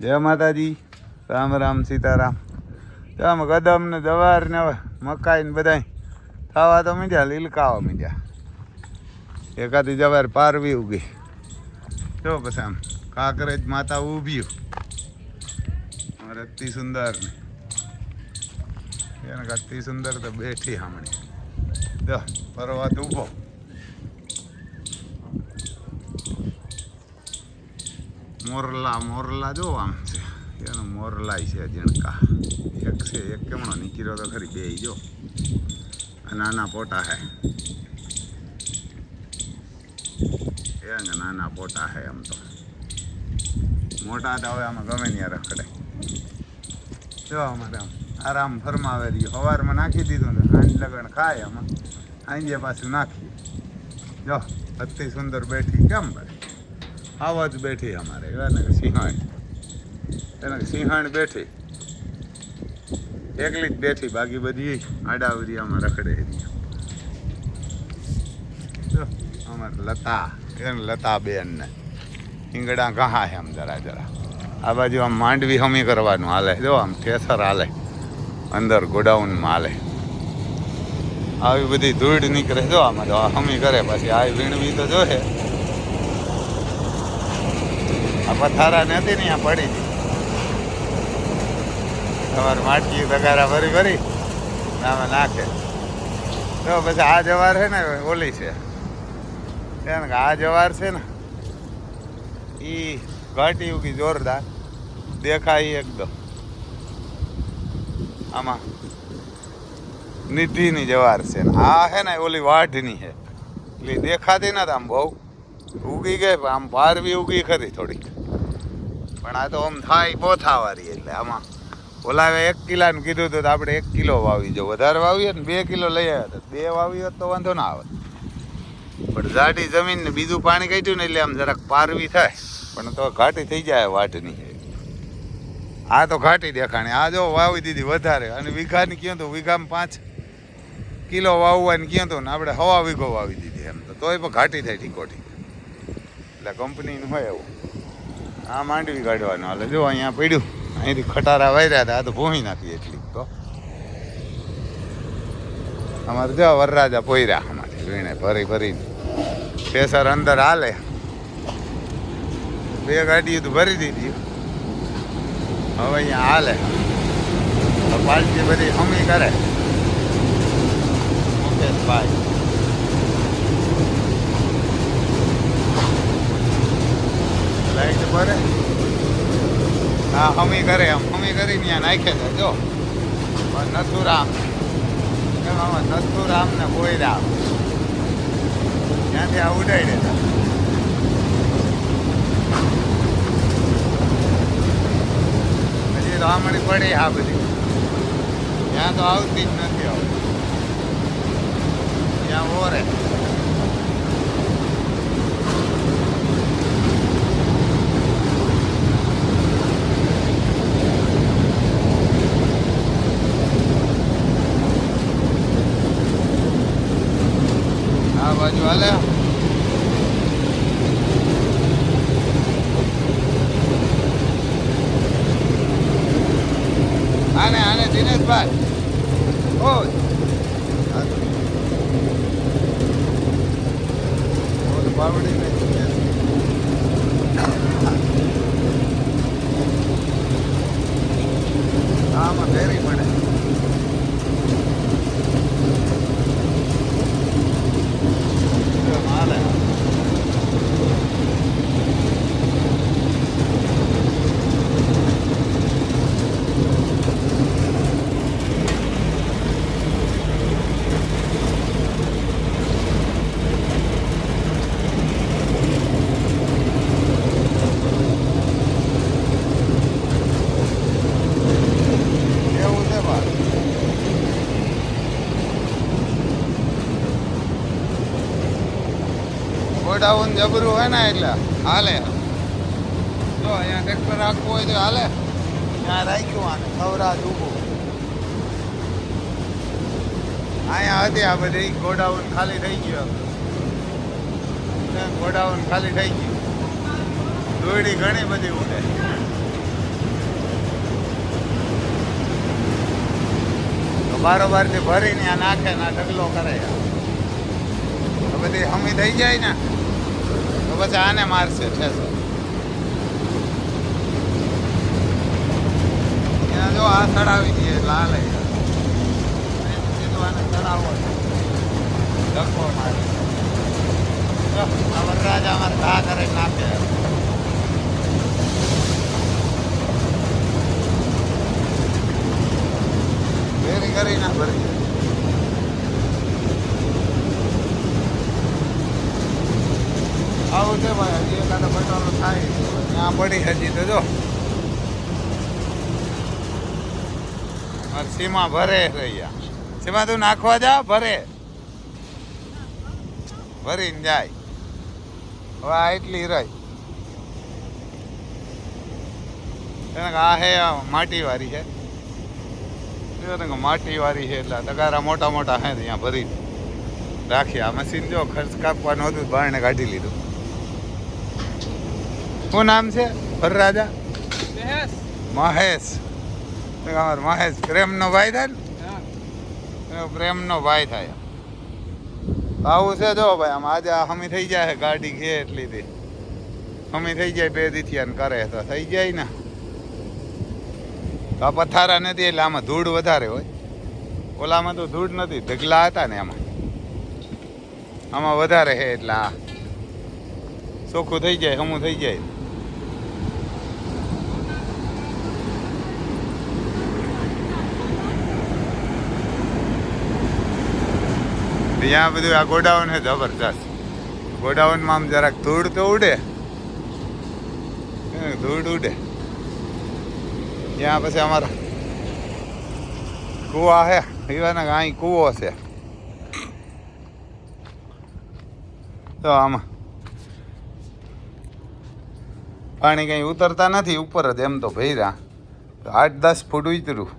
જય માતાજી. રામ રામ સીતારામ. આમ કદમ ને જવાર ને હવે મકાઈ ને બધાય. ખાવા તો મીડ્યા, લીલકાવા મીંડ્યા. એકાદી જવાર પારવી ઉગી જો પછી આમ કાંકરેજ માતા ઊભી. અમારે અતિ સુંદર ને. એને અતિ સુંદર તો બેઠી હમણી જો પર્વત ઊભો. મોરલા મોરલા જો આમ છે. એનો મોરલાય છે જીણકા એક છે, એક કેમણો નીકળ્યો તો ખરી બે જો. નાના પોટા હે. એને નાના પોટા હે આમ તો. મોટા તો હવે આમાં ગમે ત્યાં રખડે. જો અમારે આમ આરામ ફરમાવે રહ્યો. સવારમાં નાખી દીધું ને સાંજ લગન ખાય આમાં. સાંજે પાછું નાખીએ. જો, અતિ સુંદર બેઠી કેમ ભાઈ આવા બેઠી અમારે. એને સિંહણ. એને સિંહણ બેઠી. એકલી જ બેઠી, બાકી બધી આડાવરિયામાં રખડે અમારે લતા, એને લતા બેન ને ઈંગડા ઘા આમ જરા જરા. આ બાજુ આમ માંડવી હમી કરવાનું હાલે. જો, આમ ઠેસર હાલે. અંદર ગોડાઉનમાં હાલે. આવી બધી ધૂળ નીકળે. જો, આમાં તો હમી કરે. પછી આ વીણવી તો જોહે આ પથારા નથી ને ત્યાં પડી હતી. તમારે માટકી તગારા ભરી ભરી નામે નાખે. તો પછી આ જવાર છે ને, ઓલી છે. કે આ જવાર છે ને એ ઘાટી ઉગી જોરદાર, દેખાય એકદમ. આમાં નિધિની જવાર છે આ છે ને ઓલી વાઢની છે. એટલે દેખાતી નથી આમ બહુ. ઉગી ગઈ, આમ પારવી ઉગી ખરી થોડીક. પણ આ તો આમ થાય પોથાવાળી એટલે આમાં ઓલાવે એક કિલાનું કીધું હતું તો આપણે એક કિલો વાવી જો. વધારે વાવીએ ને બે કિલો લઈ આવ્યા હતા બે વાવી હોત તો વાંધો ના આવે. પણ જાડી જમીન ને બીજું પાણી કાઢ્યું ને એટલે આમ જરાક પારવી થાય. પણ તો ઘાટી થઈ જાય વાટની. આ તો ઘાટી દેખાણી. આ જો વાવી દીધી વધારે. અને વીઘાની કહ્યું તો વીઘામાં પાંચ કિલો વાવવાની કહ્યું તો ને આપણે હવા વીઘો વાવી દીધી એમ તોય પણ ઘાટી થાય ઠીકોઠી એટલે કંપનીનું હોય એવું. આ માંડવી કાઢવાનું. હાલે, જો અહીંયા પડ્યું. અહીંથી ખટારા વાર્યા હતા, આ તો ભૂમી નાખી એટલી. તો અમારે જો વરરાજા પોયરા અમારે, વીણે ભરી ભરીને. પ્રેશર અંદર હાલે. બે ગાડીઓ તો ભરી દીધી. હવે અહીંયા હાલે. પાલટી બધી હમી કરે. મુકેશભાઈ. લાઈટ ભરે. હા, હમી કરે એમ હમી કરી ત્યાં નાખે છે, જો. નથુરામ, એમ નથુરામ ને બોયરામ ત્યાંથી આ ઉડાઈ દેતા. પછી રામણી પડી આ બધી. ત્યાં તો આવતી જ નથી આવતી ત્યાં ઓરે. അവിടെ જબરું હોય ને એટલે, હાલે. જો, અહીંયા ટ્રેક્ટર રાખવું હોય તો હાલે. ત્યાં રાખ્યું આને સવરાજ ઊભું. અહીંયા હતી આ બધી ગોડાઉન ખાલી થઈ ગયો ગોડાઉન ખાલી થઈ ગયું. દોયડી ઘણી બધી ઉડે. બારોબારથી ભરીને આ નાખે ને ઢગલો કરે. બધી હમી થઈ જાય ને. પછી આને મારશે ઠેસો એના જો આ ચડાવી દઈએ લાલ સીધું આને ચડાવો ધક્કો મારે. આ વરરાજા અમારે ઘા કરે નાખે. કરી ના ભરી થાય. ત્યાં પડી હજી તો જો. સીમા ભરે રહ્યા. સીમા તું નાખવા જા, ભરે. ભરીને જાય. હવે આ એટલી રહી. આ હે માટી વાળી છે માટી વાળી છે એટલે તગારા મોટા મોટા હે ત્યાં ભરી રાખી, આ મશીન જો ખર્ચ કાપવાનું હતું, બારણે કાઢી લીધું. શું નામ છે? વરરાજા? મહેશ. મહેશ. પ્રેમનો ભાઈ થાય ને? પ્રેમનો ભાઈ થાય. આવું છે જો ભાઈ આમ આજે હમી થઈ જાય ગાડી ઘે એટલી તે હમી થઈ જાય બે દીથી કરે તો થઈ જાય ને. તો આ પથારા નથી એટલે આમાં ધૂળ વધારે હોય. ઓલામાં તો ધૂળ નથી ઢગલા હતા ને આમાં. આમાં વધારે છે એટલે આ. ચોખ્ખું થઈ જાય હમું થઈ જાય. ત્યાં બધું આ ગોડાઉન છે જબરજસ્ત. ગોડાઉનમાં આમ જરાક ધૂળ તો ઉડે. ધૂળ ઉડે. ત્યાં પછી અમારા કૂવા છે. પીવાના અહીં કૂવો છે. તો આમાં પાણી કઈ ઉતરતા નથી, ઉપર જ એમ તો ભર્યા. આઠ દસ ફૂટ ઉતર્યું.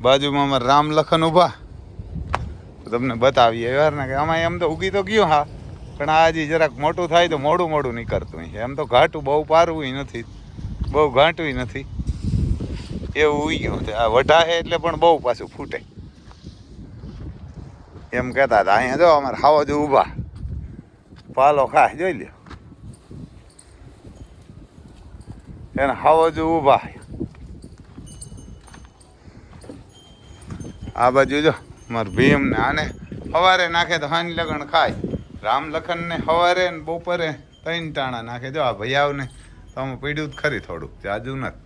બાજુમાં અમારા રામ લખન ઊભા. તમને બતાવીએ. ને કે આમાં એમ તો ઉગી તો ગયો હા. પણ આ હજી જરાક મોટું થાય તો મોડું મોડું નીકળતું છે એમ તો ઘાટું બહુ પારવું નથી. બહુ ઘાંટવી નથી. એવું ઉઈ ગયું છે. આ વઢા છે એટલે પણ બહુ પાછું ફૂટે. એમ કહેતા હતા, અહીંયા જો અમારે ખાવો જો ઊભા. પાલો ખા જોઈ લ્યો. એને ખાવો જો ઊભા. આ બાજુ જો. મારું ભીમ ને આને સવારે નાખે તો હાની લગણ ખાય. રામ લખન ને સવારે ને બપોરે ત્રણ ટાણા નાખે. જો આ ભૈયાવને તો અમે પીડ્યું જ ખરી થોડુંક જાજુ નથી.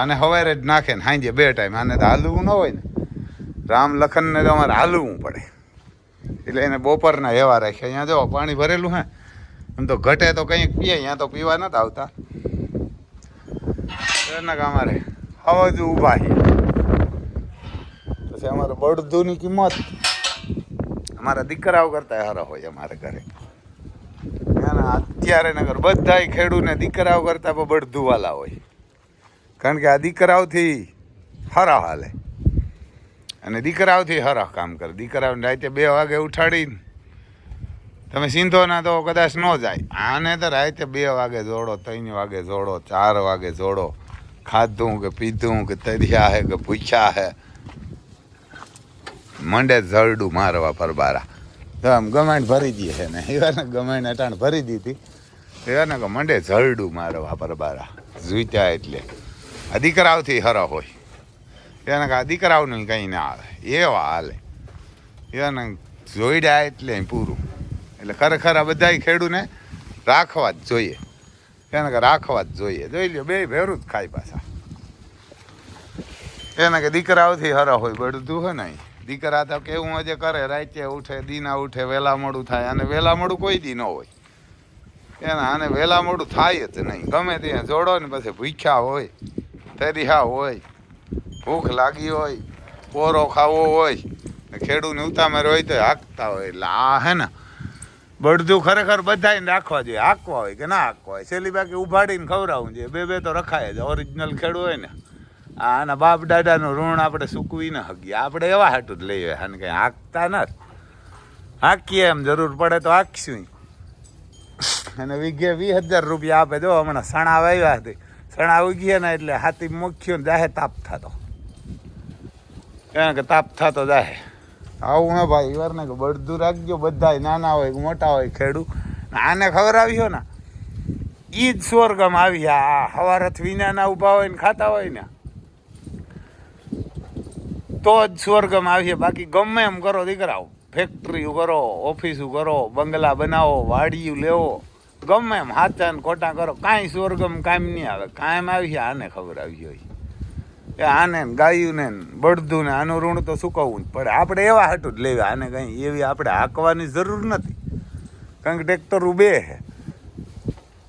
આને સવારે જ નાખે ને હાંજે બે ટાઈમ. આને તો હાલવું ન હોય ને. રામ લખનને તો અમારે હાલવું પડે. એટલે એને બપોરના એવા રાખે અહીંયા જો પાણી ભરેલું હે. એમ તો ઘટે તો કંઈક પીએ, અહીંયા તો પીવા નથી આવતા. એના કે અમારે હવા જ ઊભા છે અમારે બળદુની કિંમત. અમારા દીકરાઓ કરતા હારા હોય અમારે ઘરે. અત્યારે નગર બધાય ખેડૂને દીકરાઓ કરતા પણ બળદુ વાલા હોય. કારણ કે આ દીકરાઓથી હરા હાલે. અને દીકરાઓથી હરા કામ કરે. દીકરાઓને રાતે બે વાગે ઉઠાડીને તમે સિંધો ના તો કદાચ ન જાય. આને તો રાતે બે વાગે જોડો, ત્રણ વાગે જોડો, ચાર વાગે જોડો. ખાધું કે પીધું કે તર્યા હે કે પૂછ્યા હે. મંડે જરડું મારવા પરબારા તો આમ ગમાણ ભરી દઈએ છે ને. એવાને ગમાણ અટાણ ભરી દીધી. એવાને કે મંડે જરડું મારવા પરબારા જોઈતા એટલે. આ દીકરાઓથી હરા હોય. એને આ દીકરાઓનું કંઈ ના આવે. એવા હાલે. એને જોઈડ્યા એટલે પૂરું. એટલે ખરેખર આ બધાય ખેડૂને રાખવા જ જોઈએ. એને કે રાખવા જ જોઈએ. જોઈ લ્યો બે ભેરું જ ખાય પાછા. એને કે દીકરાઓથી હરા હોય બળતું હોય ને દીકરા તો કેવું હજે કરે રાતે ઉઠે, દીના ઉઠે વહેલા મોડું થાય. અને વહેલા મોડું કોઈ દી ન હોય. એના આને વહેલા મોડું થાય જ નહીં. ગમે ત્યાં જોડો ને પછી ભૂખ્યા હોય તરિયા હોય, ભૂખ લાગી હોય, પોરો ખાવો હોય, ને ખેડૂને ઉતામેર હોય તો હાંકતા હોય. એટલે આ હે ને બળદું ખરેખર બધાને રાખવા જોઈએ. હાંકવા હોય કે ના હાંકવા હોય. છેલ્લી બાકી ઉભાડીને ખવડાવવું જોઈએ. બે બે તો રખાય જ. ઓરિજિનલ ખેડૂ હોય ને. આના બાપ દાદાનું ઋણ આપણે સૂકવી ન શકીએ. આપણે એવા હાટું જ લઈએ અને કંઈ હાંકતા ન હાંકીએ એમ જરૂર પડે તો હાંકશું. અને વીઘે વીસ હજાર રૂપિયા આપે. જો હમણાં સણા વાવ્યા હતી સણા ઉગીએ ને એટલે હાથી મુખ્યો જાહે તાપ થતો. કારણ કે તાપ થતો જાહે. આવું ને ભાઈ, ઈવરને કે બળદું રાખજો, બધાય નાના હોય મોટા હોય ખેડૂ આને ખબર આવ્યો ને? એ જ સ્વર્ગમાં આવી આ હવારથ વિનાના ઊભા હોય ને ખાતા હોય ને. તો જ સ્વર્ગમ આવીએ. બાકી ગમે એમ કરો દીકરાઓ. ફેક્ટરીઓ કરો ઓફિસો કરો, બંગલા બનાવો, વાડીયું લેવો. ગમે એમ હાચા ને ખોટા કરો. કાંઈ સ્વર્ગમ કાયમ નહીં આવે. કાયમ આવી છે આને ખબર આવી હોય. એ આને ગાયું ને બળદું ને આનું ઋણ તો ચૂકવવું જ પડે. આપણે એવા હાટું જ લેવા. આને કંઈ એવી આપણે હાંકવાની જરૂર નથી. કારણ કે ટ્રેક્ટર બે છે.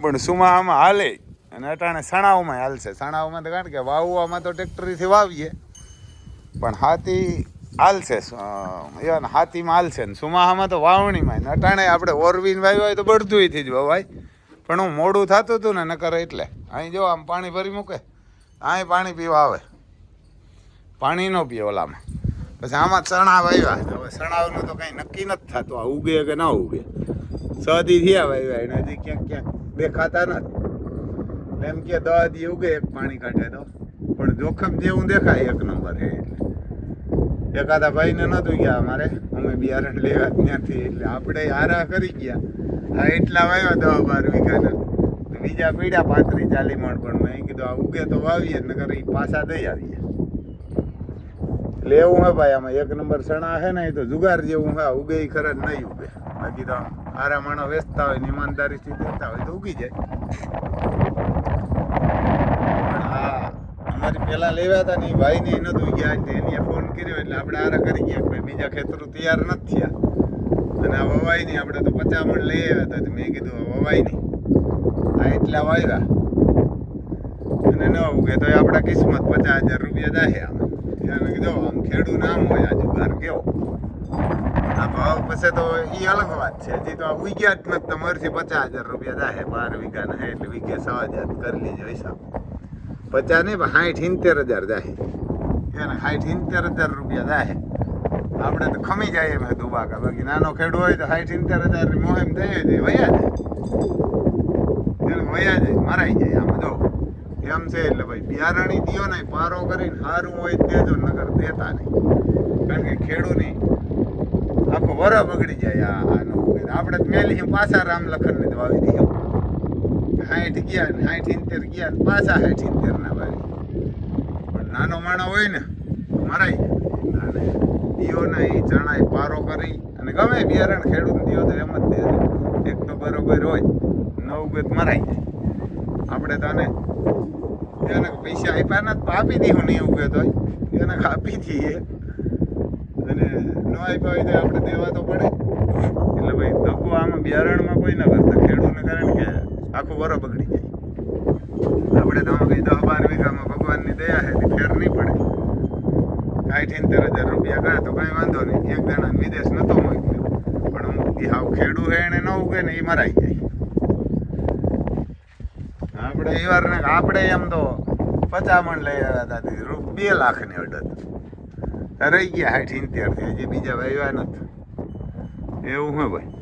પણ સુમાહામાં હાલે. અને અટાણે સણાવમાં હાલશે. સણાવમાં તો કારણ કે વાવવામાં તો ટ્રેક્ટરીથી વાવીએ. પણ હાથી હાલશે એવા હાથીમાં હાલશે ને. સુમાહામાં તો વાવણીમાં અટાણે આપણે ઓરવીન વાવ્યું હોય તો બળધુંથી જ વવાય પણ હું મોડું થતું હતું ને, નકર એટલે. અહીં જો આમ પાણી ભરી મૂકે, અહીં પાણી પીવા આવે. પાણી ન પીએ ઓલામાં. પછી આમાં ચણા વાવ્યા. હવે ચણાવનું તો કંઈ નક્કી નથી થતું. આ ઉગે કે ના ઉગે. સદી થયા વાવ્યા એને, હજી ક્યાંક ક્યાંક દેખાતા નથી. એમ કે દવા દી ઉગે, એક પાણી કાઢે તો. પણ જોખમ જેવું દેખાય એક નંબર એટલે. એકાદા ભાઈને નહોતું ગયા અમારે. અમે બિયારણ લેવા ત્યાંથી એટલે આપણે હારા કરી ગયા. આ એટલા વાવ્યા દવા બાર વીઘાના. બીજા પીડ્યા પાતરી ચાલી મણ, પણ મેં કીધું, આ ઉગે તો વાવીએ ને ઈ પાછા દઈ આવીએ. એવું હે ભાઈ, આમાં એક નંબર સણા હે ને, એ તો જુગાર જેવું હે ઉગે ખરા નહીં ઉગે. બાકી તો આરા માણો વેચતા હોય ને ઈમાનદારીથી દેતા હોય તો ઉગી જાય. અમારી પેલા લેવા હતા ને એ ભાઈ ને નતું ગયા એને ફોન કર્યો એટલે આપણે આરા કરી ગયા. ભાઈ બીજા ખેતરો તૈયાર નથી થયા. અને આ વવાય નહીં. આપણે તો પચામણ લઈ આવ્યા હતા. મેં કીધું વવાઈ નહીં. આ એટલા વાવ્યા. અને ન ઉગે તો આપણા કિસ્મત પચાસ હજાર રૂપિયા જાય આમ. એને કીધું આમ ખેડૂ નામ હોય આજુ જુગાર કેવો? આ ભાવ પછી તો એ અલગ વાત છે. હજી તો આ ઉગ્યા જ નથી. તમારથી પચાસ હજાર રૂપિયા દાહે બાર વીઘાના એટલે વીઘે સવા હજાર કરી લેજો હિસાબ. પચાસ નહીં, પણ સાઠ, સિત્તેર હજાર જાય એને સાઠ સિત્તેર હજાર રૂપિયા જાય આપણે તો ખમી જાય એમ દુબાકા. બાકી નાનો ખેડૂ હોય તો સાઠ સિત્તેર હજાર મોહેમ થઈ તો વયા જાય. એને વયા જાય, મરાઈ જાય આમ, જો. એમ છે એટલે ભાઈ, બિયારણી દિયો ને, પારો કરીને સારું હોય દેજો નગર દેતા નહીં. કારણ કે ખેડૂની આખો વર બગડી જાય આ આનો આપણે તો મેલી પાછા રામ લખનને ને વાવી દીધો. સાઠ ગયા સાઠ ઇંતેર ગયા પાછા સાઠ ઇંતેર ના નાનો માણો હોય ને, મરાય. અને દિયો ને એ ચણાય પારો કરી, અને ગમે બિયારણ ખેડૂત દિયો તો એમ જ તે એક તો બરોબર હોય, નવ ગત મરાય. જાય આપણે તો આને એને પૈસા આપ્યા ને તો આપી દીધું નહીં ઉગે તો એને આપી દઈએ અને ન આપ્યા હોય તો આપણે દેવા તો પડે. એટલે ભાઈ ધક્કો આમાં બિયારણમાં કોઈ ના કરતા, ખેડૂતને કારણ કે આખું વરો બગડી આપણે તો કઈ દસ બાર વીઘામાં ભગવાનની દયા છે ફેર નહીં પડે. સાઠ ઇંતેર હજાર રૂપિયા ગયા તો કાંઈ વાંધો નહીં. એક જણા વિદેશ નતો મૂક્યો પણ અમુક હાવ ખેડૂ હે એને ન ઉગે ને એ મરાઈ જાય. આપણે એ વાર આપણે એમ તો પચામણ લઈ આવ્યા હતા બે લાખની અડત રહી ગયા સાઠ ઇંતેરથી હજી બીજા વાવ્યા નથી. એવું હોય ભાઈ.